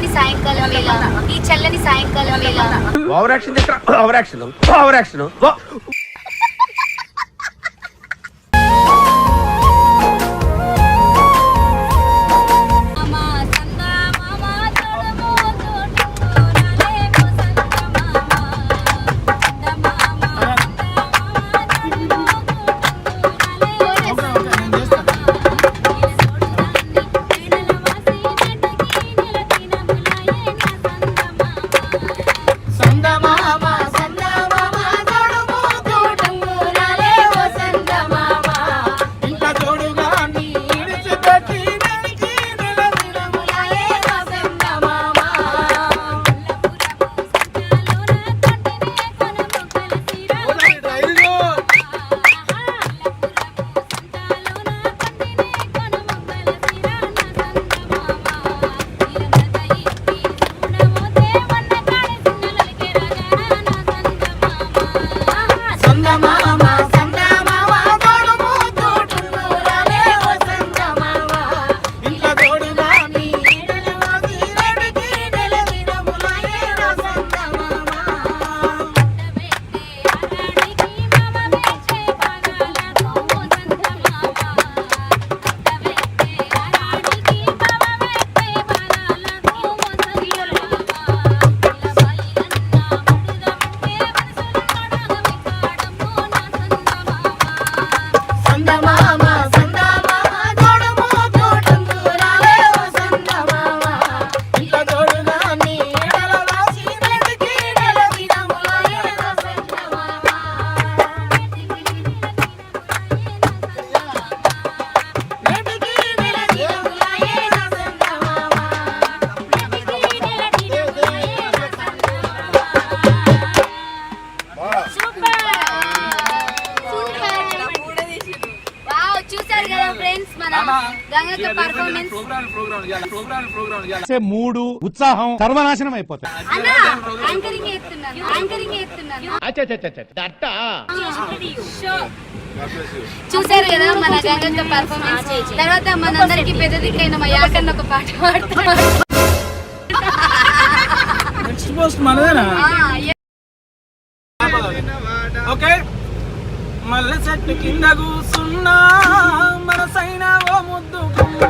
చల్లని సాయంకాలం వేళ. ఈ చల్లని సాయంకాలం వేళ. Overaction overaction. ఫ్రెండ్స్ మూడు ఉత్సాహం సర్వనాశనం అయిపోతుంది యాంకరింగ్ చేస్తున్నాను యాంకరింగ్ చేస్తున్నాను చూసారు కదా మన గంగక్క పర్ఫార్మెన్స్ తర్వాత మనందరికి పెద్ద మా యాకన్న ఒక పాట పాడతాడు. ఓకే మల్లె చెట్టు కింద కూసున్నా మనసైనా ఓ ముద్దు గుమ్మ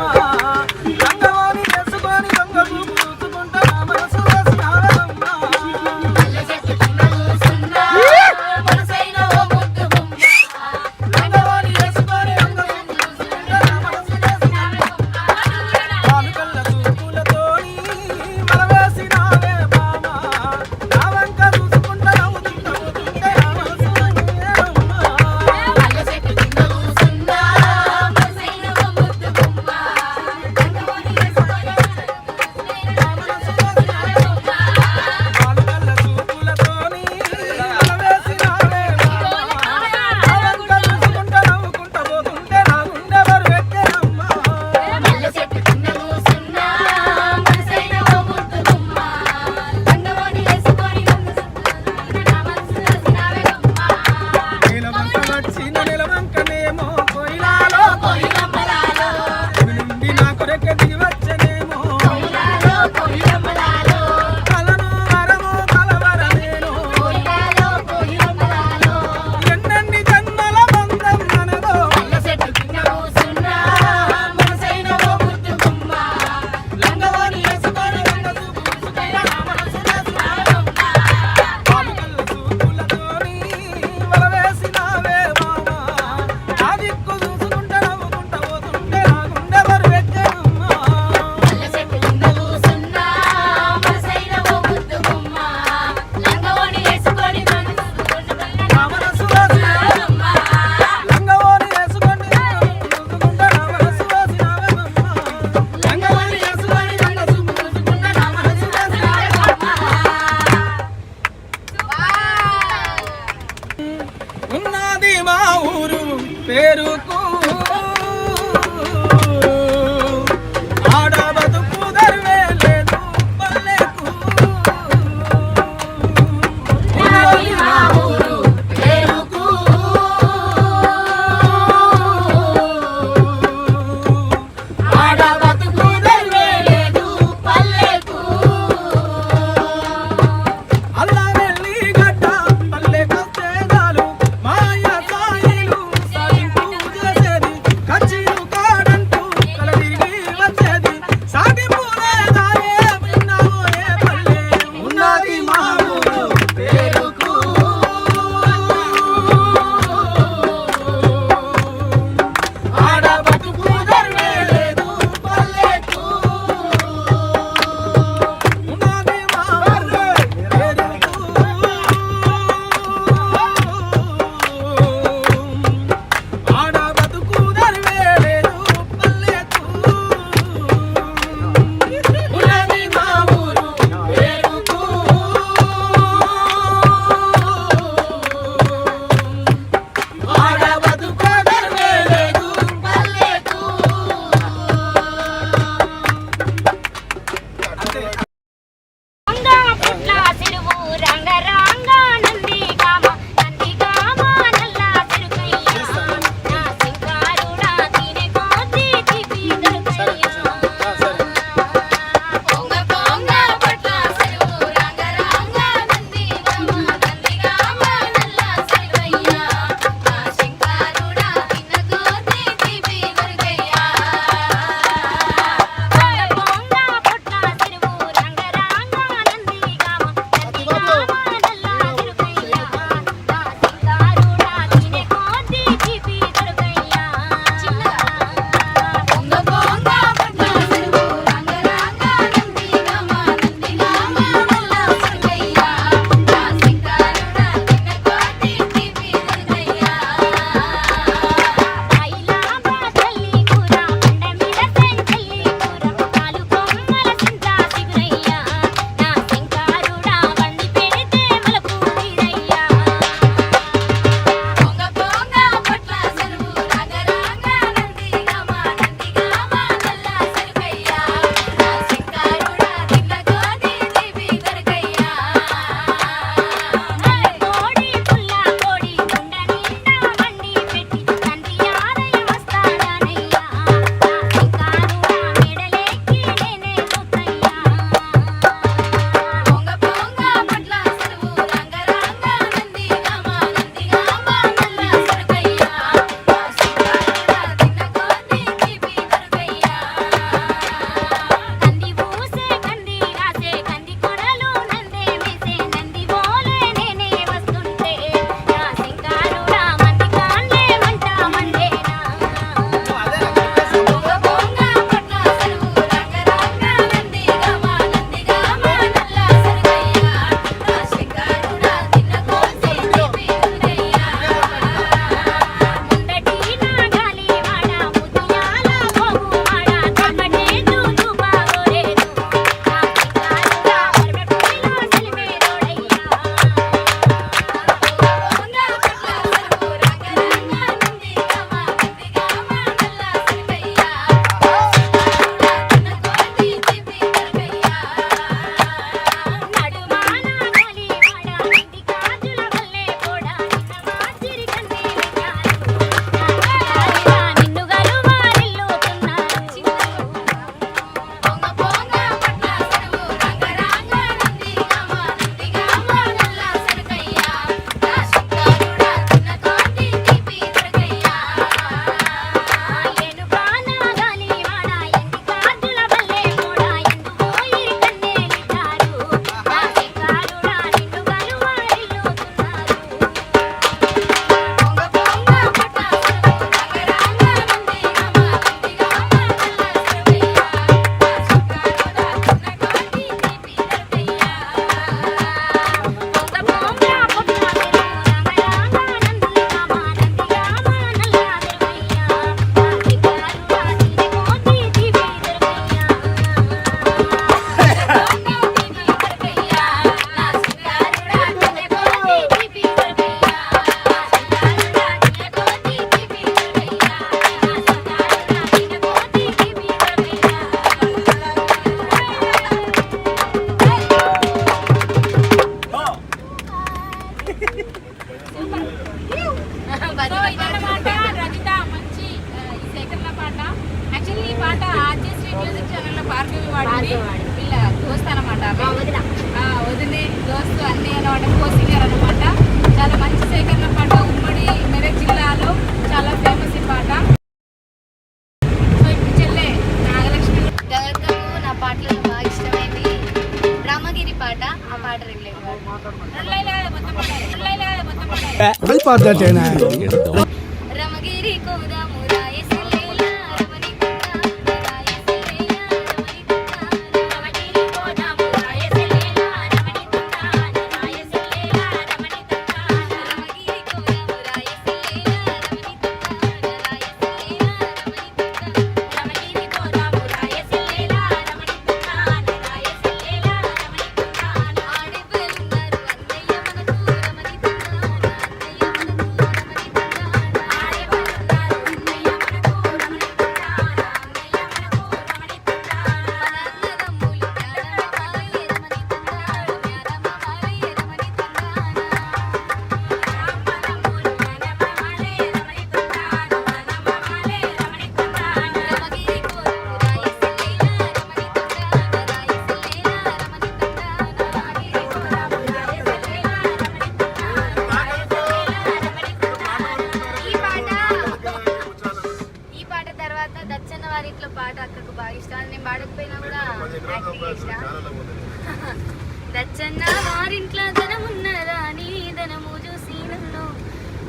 Ada 对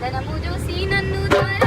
Dan ang mudo sinanudan.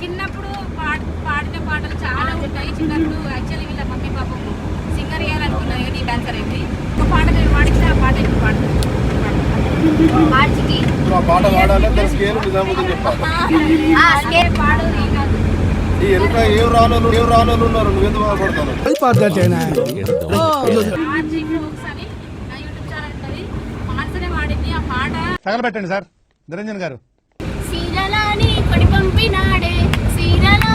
చిన్నప్పుడు పాడిన పాటలు చాలా ఉంటాయి. చిన్నప్పుడు యాక్చువల్లీ వీళ్ళ మమ్మీ పాపకు సింగర్ వేయాలనుకున్నారు కానీ డాన్సర్ అయింది ఒక పాట మీరు పాడితే ఆ పాట ఎక్కువ పాడుతుంది పాడు ఏం తగలబెట్టండి సార్. నిరంజన్ గారు. ఒకటి పంపినాడే. సీరలా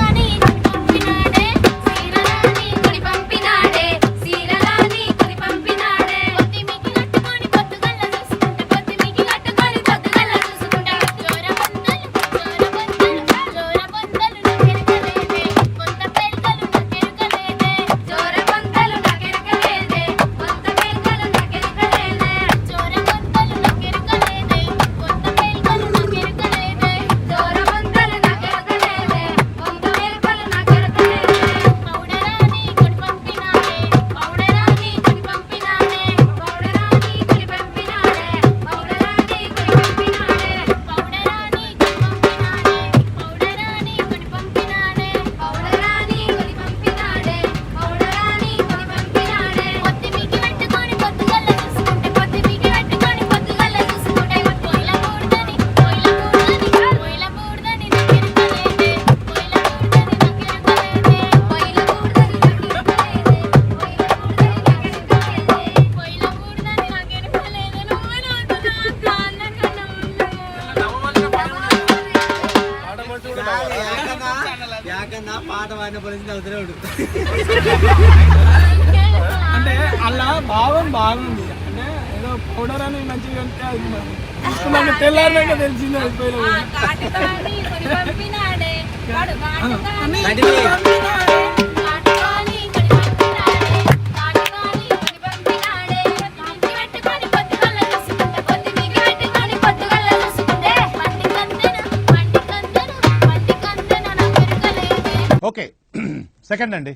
ఓకే సెకండ్ అండి.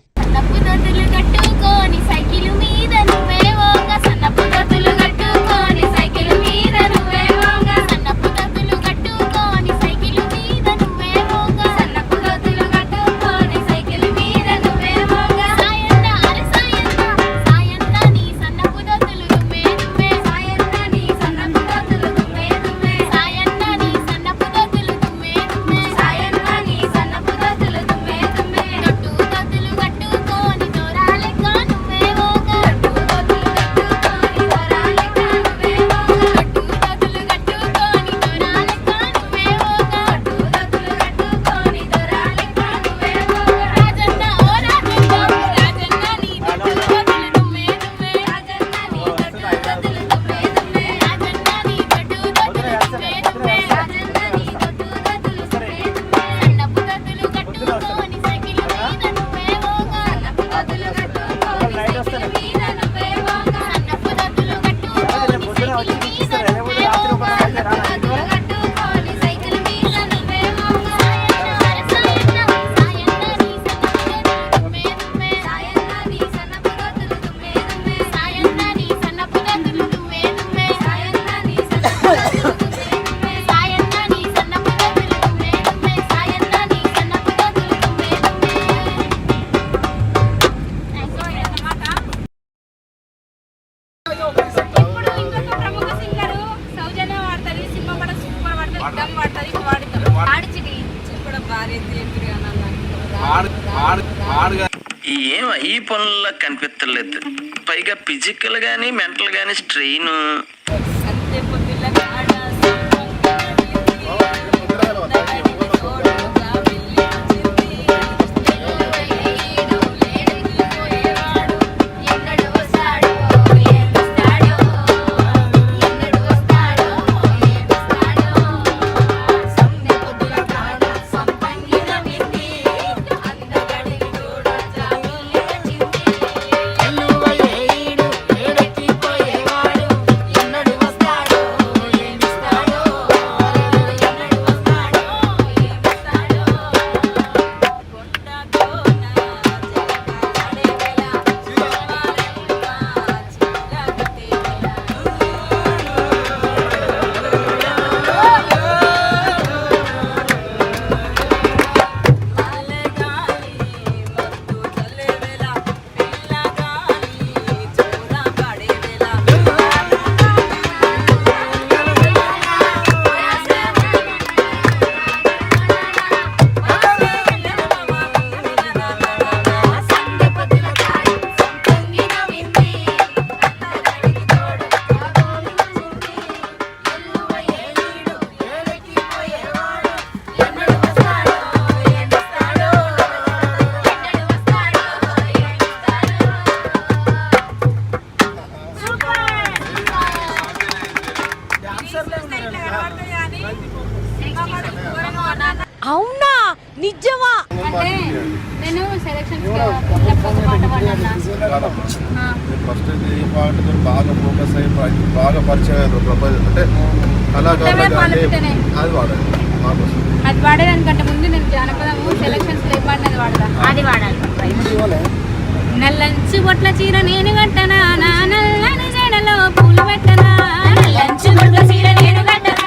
కట్టుకోని ఫిజికల్ కానీ మెంటల్ కానీ స్ట్రెయిన్ అవునా? నిజమా? అంటే నేను సెలక్షన్స్ అది వాడేదానికంటే ముందు నేను జానపదము సెలక్షన్స్లో వాడదా అది వాడాలి. నల్లంచు బొట్ల చీర నేను కట్టనా నల్లని జడలో పూలు పెట్టనా నల్లంచు బొట్ల చీర నేను కట్టనా.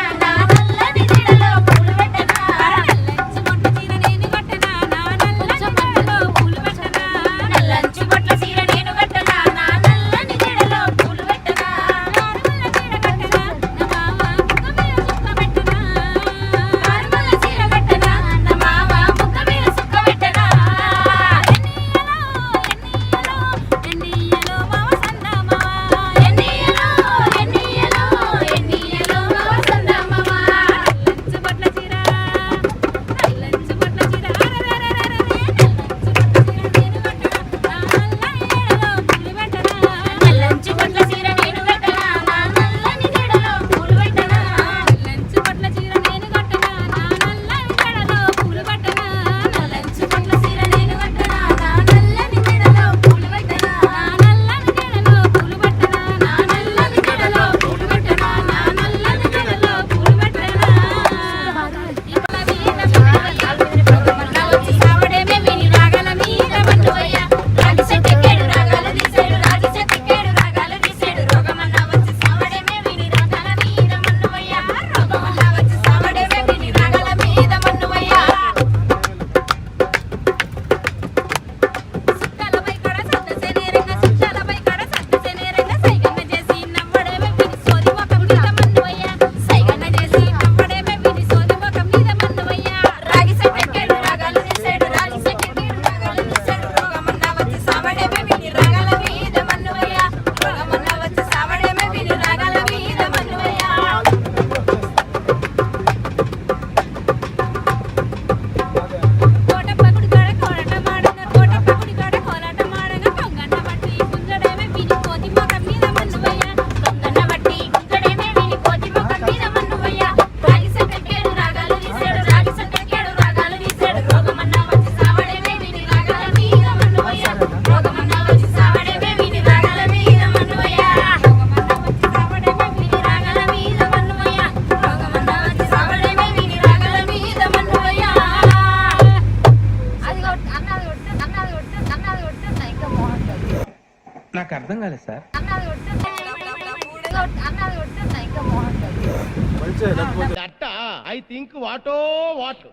డ్రెస్ అట్ట I think what what.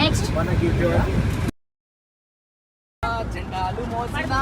Next. మనకి జెండాలు మోసిన